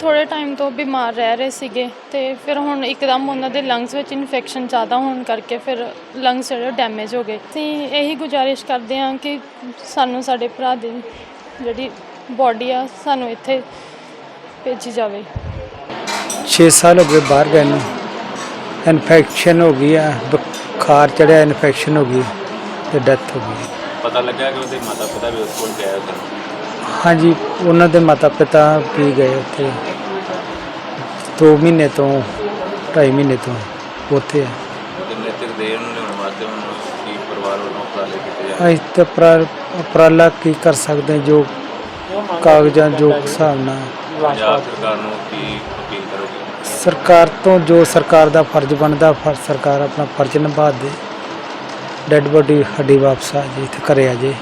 ਥੋੜੇ ਟਾਈਮ ਤੋਂ ਬਿਮਾਰ ਰਹਿ ਰਹੇ ਸੀਗੇ ਤੇ ਫਿਰ ਹੁਣ ਇੱਕਦਮ ਉਹਨਾਂ ਦੇ ਲੰਗਸ ਵਿੱਚ ਇਨਫੈਕਸ਼ਨ ਜ਼ਿਆਦਾ ਹੋਣ ਕਰਕੇ ਫਿਰ ਲੰਗਸ ਜਿਹੜੇ ਡੈਮੇਜ ਹੋ ਗਏ। ਅਸੀਂ ਇਹੀ ਗੁਜ਼ਾਰਿਸ਼ ਕਰਦੇ ਹਾਂ ਕਿ ਸਾਨੂੰ ਸਾਡੇ ਭਰਾ ਦੀ ਜਿਹੜੀ ਬੋਡੀ ਆ ਸਾਨੂੰ ਇੱਥੇ ਭੇਜੀ ਜਾਵੇ। 6 ਸਾਲ ਹੋ ਗਏ ਬਾਹਰ ਗਏ ਨੂੰ। ਇਨਫੈਕਸ਼ਨ ਹੋ ਗਈ ਆ ਬੁਖਾਰ ਚੜਿਆ ਇਨਫੈਕਸ਼ਨ ਹੋ ਗਈ ਤੇ ਡੈਥ ਹੋ ਗਈ। ਪਤਾ ਲੱਗਾ ਕਿ ਉਹਦੇ ਮਾਤਾ ਪਿਤਾ ਵੀ ਉਸ ਕੋਲ ਗਏ ਸਨ। ਹਾਂਜੀ ਉਹਨਾਂ ਦੇ ਮਾਤਾ ਪਿਤਾ ਵੀ ਗਏ ਉੱਥੇ। 2 ਮਹੀਨੇ ਤੋਂ 2.5 ਮਹੀਨੇ ਤੋਂ ਉੱਥੇ ਆ। ਤੇ ਮ੍ਰਿਤਕ ਦੇਹ ਨੂੰ ਲਿਆਉਣ ਵਾਸਤੇ ਉਹਨੂੰ ਕੀ ਪਰਿਵਾਰ ਵੱਲੋਂ ਉਪਰਾਲੇ ਕੀਤੇ ਜਾ ਅਸੀਂ ਤੇ ਉਪਰਾ- ਉਪਰਾਲਾ ਕੀ ਕਰ ਸਕਦੇ ਹਾਂ, ਜੋ ਕਾਗਜ਼ਾਂ ਜੋ ਹਿਸਾਬ ਨਾਲ। ਪੰਜਾਬ ਸਰਕਾਰ ਨੂੰ ਕੀ ਅਪੀਲ ਕਰੋਗੇ? ਸਰਕਾਰ ਤੋਂ ਜੋ ਸਰਕਾਰ ਦਾ ਫਰਜ਼ ਬਣਦਾ ਫਰ ਸਰਕਾਰ ਆਪਣਾ ਫਰਜ਼ ਨਿਭਾ ਦੇ। ਡੈੱਡ ਬੋਡੀ ਸਾਡੀ ਵਾਪਸ ਆ ਜੇ ਇੱਥੇ ਘਰੇ ਆ ਜੇ।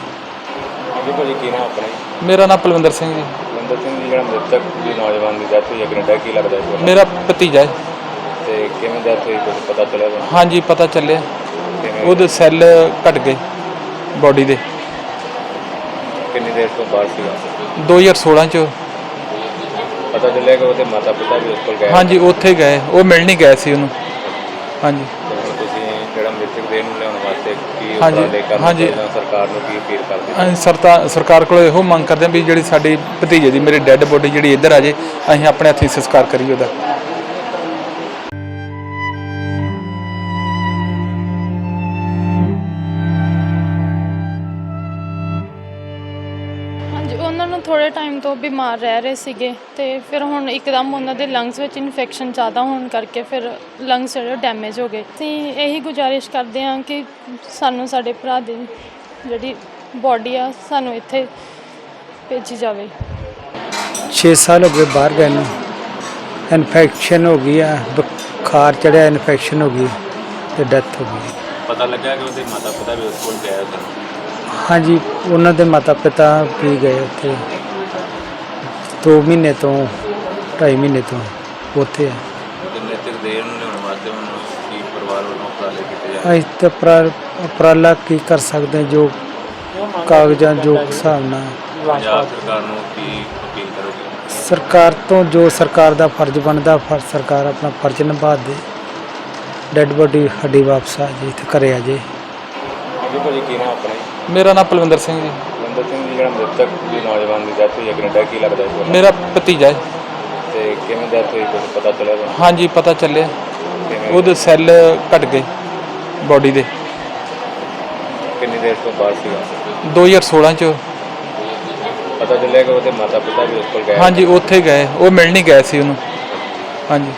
ਜੀ ਭਾਜੀ ਕੀ ਨਾਮ ਆਪਣਾ ਜੀ? ਮੇਰਾ ਨਾਮ ਪਲਵਿੰਦਰ ਸਿੰਘ ਜੀ। ਵਿੰਦਰ ਸਿੰਘ ਜੀ ਜਿਹੜਾ ਮ੍ਰਿਤਕ ਜੀ ਨੌਜਵਾਨ ਦੀ ਡੈਥ ਹੋਈ ਹੈ ਕੈਨੇਡਾ ਕੀ ਲੱਗਦਾ ਤੁਹਾਨੂੰ? ਮੇਰਾ ਭਤੀਜਾ ਹੈ। ਤੇ ਕਿਵੇਂ ਡੈਥ ਹੋਈ ਕੁਝ ਪਤਾ ਚੱਲਿਆ ਤੁਹਾਨੂੰ? ਹਾਂਜੀ ਪਤਾ ਚੱਲਿਆ। ਕਿਵੇਂ ਉਹਦੇ ਸੈੱਲ ਘਟ ਗਏ ਬਾਡੀ ਦੇ। ਕਿੰਨੀ ਦੇਰ ਤੋਂ ਬਾਹਰ ਸੀਗਾ 2016 ਚ। ਪਤਾ ਚੱਲਿਆ ਕਿ ਉਹਦੇ ਮਾਤਾ ਪਿਤਾ ਵੀ ਉਸ ਕੋਲ ਗਏ? ਹਾਂਜੀ ਉੱਥੇ ਗਏ। ਉਹ ਮਿਲਣ ਹੀ ਗਏ ਸੀ ਉਹਨੂੰ। ਹਾਂਜੀ। ਤੇ ਜਿਹੜਾ ਮ੍ਰਿਤਕ ਦੇਹ ਨੂੰ ਲਿਆਉਣ ਵਾਸਤੇ ਕੀ ਹਾਂਜੀ, ਉਪਰਾਲੇ ਕਰਨਾ ਹਾਂਜੀ। ਚਾਹੀਦਾ ਸਰਕਾਰ ਨੂੰ ਕੀ ਅਪੀਲ ਕਰਦੇ ਹੋ? ਅਸੀਂ ਸਰਤਾ ਸਰਕਾਰ ਕੋਲੋਂ ਇਹੋ ਮੰਗ ਕਰਦੇ ਹਾਂ ਵੀ ਜਿਹੜੀ ਸਾਡੀ ਭਤੀਜੇ ਦੀ ਮੇਰੀ ਡੈੱਡ ਬੋਡੀ ਜਿਹੜੀ ਇੱਧਰ ਆ ਜੇ ਅਸੀਂ ਆਪਣੇ ਹੱਥੀਂ ਸੰਸਕਾਰ ਕਰੀਏ ਉਹਦਾ ਉਹਨਾਂ ਨੂੰ ਥੋੜੇ ਟਾਈਮ ਤੋਂ ਬਿਮਾਰ ਰਹਿ ਰਹੇ ਸੀਗੇ ਤੇ ਫਿਰ ਹੁਣ ਇੱਕਦਮ ਉਹਨਾਂ ਦੇ ਲੰਗਸ ਵਿੱਚ ਇਨਫੈਕਸ਼ਨ ਜ਼ਿਆਦਾ ਹੋਣ ਕਰਕੇ ਫਿਰ ਲੰਗਸ ਜਿਹੜੇ ਡੈਮੇਜ ਹੋ ਗਏ। ਅਸੀਂ ਇਹੀ ਗੁਜ਼ਾਰਿਸ਼ ਕਰਦੇ ਹਾਂ ਕਿ ਸਾਨੂੰ ਸਾਡੇ ਭਰਾ ਦੀ ਜਿਹੜੀ ਬੋਡੀ ਆ ਸਾਨੂੰ ਇੱਥੇ ਭੇਜੀ ਜਾਵੇ। 6 ਸਾਲ ਹੋ ਗਏ ਬਾਹਰ ਗਏ ਨੂੰ। ਇਨਫੈਕਸ਼ਨ ਹੋ ਗਈ ਆ ਬੁਖਾਰ ਚੜਿਆ ਇਨਫੈਕਸ਼ਨ ਹੋ ਗਈ ਤੇ ਡੈਥ ਹੋ ਗਈ। ਪਤਾ ਲੱਗਾ ਕਿ ਉਹਦੇ ਮਾਤਾ ਪਿਤਾ ਵੀ ਉਸ ਕੋਲ ਗਏ ਸਨ। ਹਾਂਜੀ ਉਹਨਾਂ ਦੇ ਮਾਤਾ ਪਿਤਾ ਵੀ ਗਏ ਉੱਥੇ। 2 ਮਹੀਨੇ ਤੋਂ 2.5 ਮਹੀਨੇ ਤੋਂ ਉੱਥੇ ਆ। ਤੇ ਮ੍ਰਿਤਕ ਦੇਹ ਨੂੰ ਲਿਆਉਣ ਵਾਸਤੇ ਉਹਨੂੰ ਕੀ ਪਰਿਵਾਰ ਵੱਲੋਂ ਉਪਰਾਲੇ ਕੀਤੇ ਜਾ ਅਸੀਂ ਤੇ ਉਪਰਾ- ਉਪਰਾਲਾ ਕੀ ਕਰ ਸਕਦੇ ਹਾਂ, ਜੋ ਕਾਗਜ਼ਾਂ ਜੋ ਹਿਸਾਬ ਨਾਲ। ਪੰਜਾਬ ਸਰਕਾਰ ਨੂੰ ਕੀ ਅਪੀਲ ਕਰੋਗੇ? ਸਰਕਾਰ ਤੋਂ ਜੋ ਸਰਕਾਰ ਦਾ ਫਰਜ਼ ਬਣਦਾ ਫਰ ਸਰਕਾਰ ਆਪਣਾ ਫਰਜ਼ ਨਿਭਾ ਦੇ। ਡੈੱਡ ਬੋਡੀ ਸਾਡੀ ਵਾਪਸ ਆ ਜੇ ਇੱਥੇ ਘਰੇ ਆ ਜੇ। ਜੀ ਭਾਜੀ ਕੀ ਨਾਮ ਆਪਣਾ ਜੀ? ਮੇਰਾ ਨਾਮ ਪਲਵਿੰਦਰ ਸਿੰਘ ਜੀ। ਵਿੰਦਰ ਸਿੰਘ ਜੀ ਜਿਹੜਾ ਮ੍ਰਿਤਕ ਜੀ ਨੌਜਵਾਨ ਦੀ ਡੈਥ ਹੋਈ ਹੈ ਕੈਨੇਡਾ ਕੀ ਲੱਗਦਾ ਜੀ? ਮੇਰਾ ਭਤੀਜਾ ਹੈ। ਤੇ ਕਿਵੇਂ ਡੈਥ ਹੋਈ ਕੁਝ ਪਤਾ ਚੱਲਿਆ ਤੁਹਾਨੂੰ? ਹਾਂਜੀ ਪਤਾ ਚੱਲਿਆ। ਕਿਵੇਂ? ਉਹਦੇ ਸੈੱਲ ਘਟ ਗਏ ਬਾਡੀ ਦੇ। ਕਿੰਨੀ ਦੇਰ ਤੋਂ ਬਾਹਰ ਸੀਗਾ? 2016 ਚ ਪਤਾ ਚੱਲਿਆ ਕਿ ਉਹਦੇ ਮਾਤਾ ਪਿਤਾ ਵੀ ਉਸ ਕੋਲ ਗਏ? ਹਾਂਜੀ ਉੱਥੇ ਗਏ। ਉਹ ਮਿਲਣ ਹੀ ਗਏ ਸੀ ਉਹਨੂੰ। ਹਾਂਜੀ।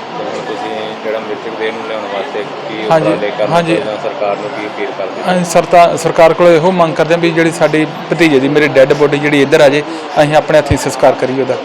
ਜਿਹੜਾ ਮ੍ਰਿਤਕ ਦੇਹ ਨੂੰ ਲਿਆਉਣ ਵਾਸਤੇ ਕੀ ਹਾਂਜੀ, ਉਪਰਾਲੇ ਕਰਨਾ ਹਾਂਜੀ। ਚਾਹੀਦਾ ਸਰਕਾਰ ਨੂੰ ਕੀ ਅਪੀਲ ਕਰਦੇ ਹੋ? ਅਸੀਂ ਸਰਤਾ ਸਰਕਾਰ ਕੋਲੋਂ ਇਹੋ ਮੰਗ ਕਰਦੇ ਹਾਂ ਵੀ ਜਿਹੜੀ ਸਾਡੀ ਭਤੀਜੇ ਦੀ ਮੇਰੀ ਡੈੱਡ ਬੋਡੀ ਜਿਹੜੀ ਇੱਧਰ ਆ ਜੇ ਅਸੀਂ ਆਪਣੇ ਹੱਥੀਂ ਸੰਸਕਾਰ ਕਰੀਏ ਉਹਦਾ